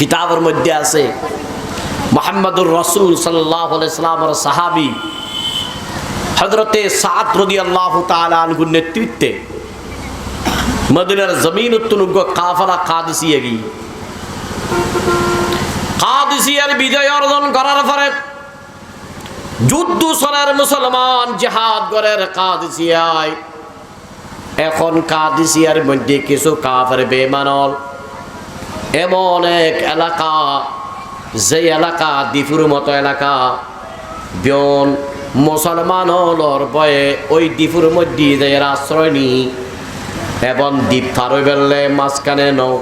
কিতাবের মধ্যে আছে, মোহাম্মদুর রসুল সাল্লাহ সাহাবি হজরতে সাত রদি আল্লাহ তালুর নেতৃত্বে মদিনার জমিন উত্তনুজ্ঞ কাফলা কাদিসিয়ে গি কাদিসিয়ার বিজয় অর্জন করার পরে যুদ্ধ সরের মুসলমান জেহাদ গরের কাদিসিয়ায়। এখন কাদিসিয়ার মধ্যে কিছু কাফের বেমানল এমন এক এলাকা যে এলাকা দ্বীপুর মতো এলাকা। বিয়ন মুসলমান হলর বয়ে ওই দ্বীপুর মধ্যে যে আশ্রয় নি এবং দ্বীপ ফারো বেললে মাঝখানে নৌ,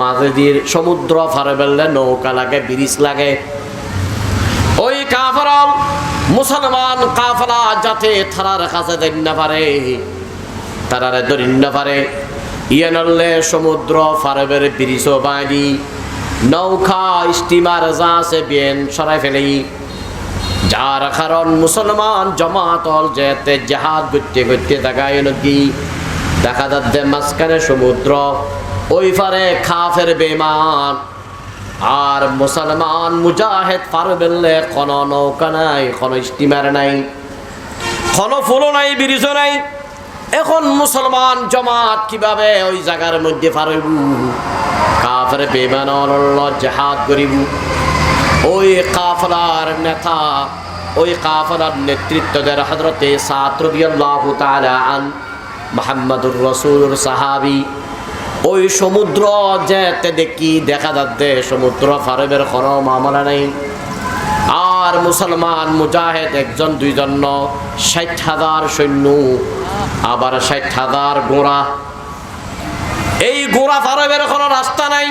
মাঝে দিয়ে সমুদ্র ফারো বেললে নৌকা লাগে, ব্রিজ লাগে। ওই কাফরল মুসলমান কাফলা যাতে থারার কাছে দেন না পারে, তারারে ধরিন না পারে। ইয়ে নলে সমুদ্র, ফারবের ব্রিজ বাইরি নৌকা, স্টিমার যা আছে বিয়েন সরাই ফেলেই। যার কারণ মুসলমান জমাতল যেতে জাহাজ করতে করতে দেখায় নদী দেখা যাচ্ছে মাঝখানে সমুদ্র, ওই পারে খাফের বেমান আর মুসলমান মুজাহেদ পার বেললে কোনো নৌকা নাই, কোনো স্টিমার নাই, কোনো ফুলও নাই ব্রিজ নাই। এখন মুসলমান জমাত কীভাবে ওই জায়গার মধ্যে পারব কাফের বেমানর জেহাদ করিব ওই কাফলার নেতা, ওই কাফলার নেতৃত্ব দেন হজরতে সাতরবিয়াল্লাহু তাআলা আন মোহাম্মদুর রসুল সাহাবি। ওই সমুদ্র যেতে দেখি দেখা যাচ্ছে সমুদ্র ফারবের কোনো মামলা নেই। আর মুসলমান মুজাহেদ একজন, দুইজন ষাট হাজার সৈন্য, আবার ষাট হাজার গোড়া। এই গোড়া ফারবের কোনো রাস্তা নাই।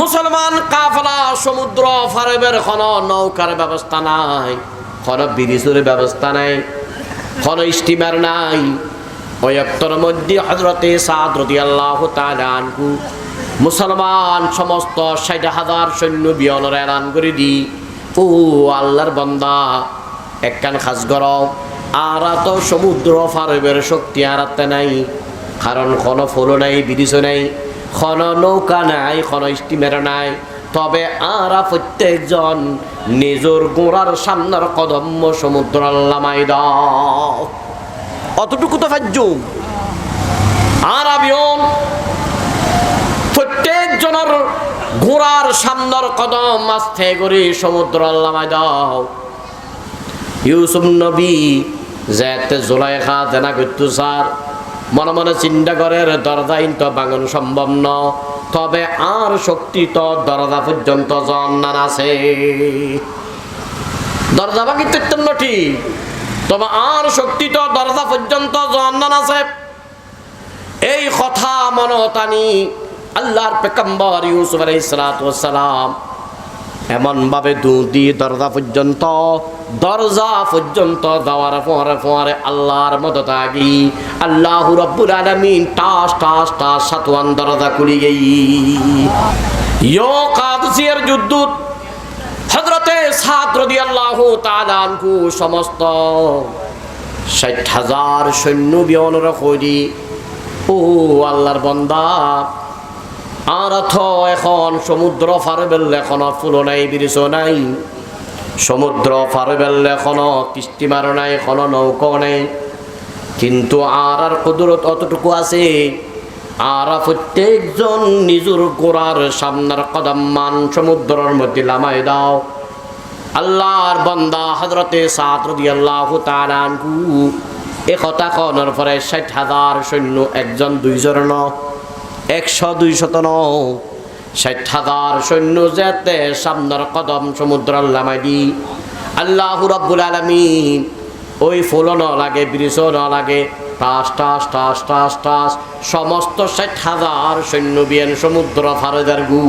মুসলমান কাফলা, সমুদ্র ফারবের কোনো নৌকার ব্যবস্থা নাই, কোনো ব্রিজের ব্যবস্থা নাই, কোনো স্টিমার নাই। ওই অক্তর মধ্যে হজরতে সাদ রদি আল্লাহ মুসলমান সমস্ত ষাট হাজার সৈন্য বিয়নের এলান করে দি ও আল্লাহর বন্দা একখান খাস গর আর তো সমুদ্র ফারবের শক্তি আরাতে নাই, কারণ কোনো ফলো নাই ব্রিজ নাই, কোনো নৌকা নাই, কোনো স্টিমার নাই। তবে আরা প্রত্যেকজন নিজের গোড়ার সামনের কদম্য সমুদ্র আল্লাহ মাই দাও অতটুকু তো ফাজ্জুম আর ঘোড়ার সামনের কদম মাস্তে করে সমুদ্র আল্লাহ দাও। ইউসুফ নবী যেতে জোলাইখা দেনা করতো, স্যার। মনে মনে চিন্তা করে দরজা তো বাঙন সম্ভব ন। তবে আর শক্তি তো দরজা পর্যন্ত জন্নান আছে। দরজা ভাঙি তেত্তন্ন ঠিক। তবে আর শক্তি তো দরজা পর্যন্ত জন্নান আছে। এই কথা মনতানি আল্লাহর পেকম্বর ইউসুফ আলাইহিস সালাম এমন ভাবে দুদি দরজা পর্যন্ত দরজা পর্যন্ত যাওয়ার পরে পরে আল্লাহর মদত আগি, আল্লাহ রব্বুল আলামিন টাস টাস টাস সাতওয়ান দরজা খুলি গেই। ইয়ো কাদসিয়ার যুদ্ধ হজরতে সাত রদি আল্লাহ তালানকু সমস্ত ষাট হাজার সৈন্য বিয়নের করি ও আল্লাহর বন্দা আর অথ এখন সমুদ্র ফারে বেললে এখনও ফুলো নাই, ব্রিজ নাই। সমুদ্র ফারে বেললে এখনও কিস্তিমার নাই, এখনও নৌকো নেই। কিন্তু আর আর কুদরত অতটুকু আছে। আর প্রত্যেকজন নিজের গোড়ার সামনার কদম মান সমুদ্রের মধ্যে লামাই দাও। আল্লাহর বন্দা হজরতে সাত রদি আল্লাহ তালানকু এ কথা কনের পরে ষাট হাজার সৈন্য একজন, দুইজন ন একশো দুইশত শত ষাট হাজার সৈন্য যেতে সামনের কদম সমুদ্র আল্লামাই আল্লাহ রব্বুল আলমিন ওই ফুলও ন লাগে, ব্রিজও ন লাগে। টাস টাস টাস টাস টাস। সমস্ত ষাট হাজার সৈন্য বিয়ান সমুদ্র ফারেদার গু।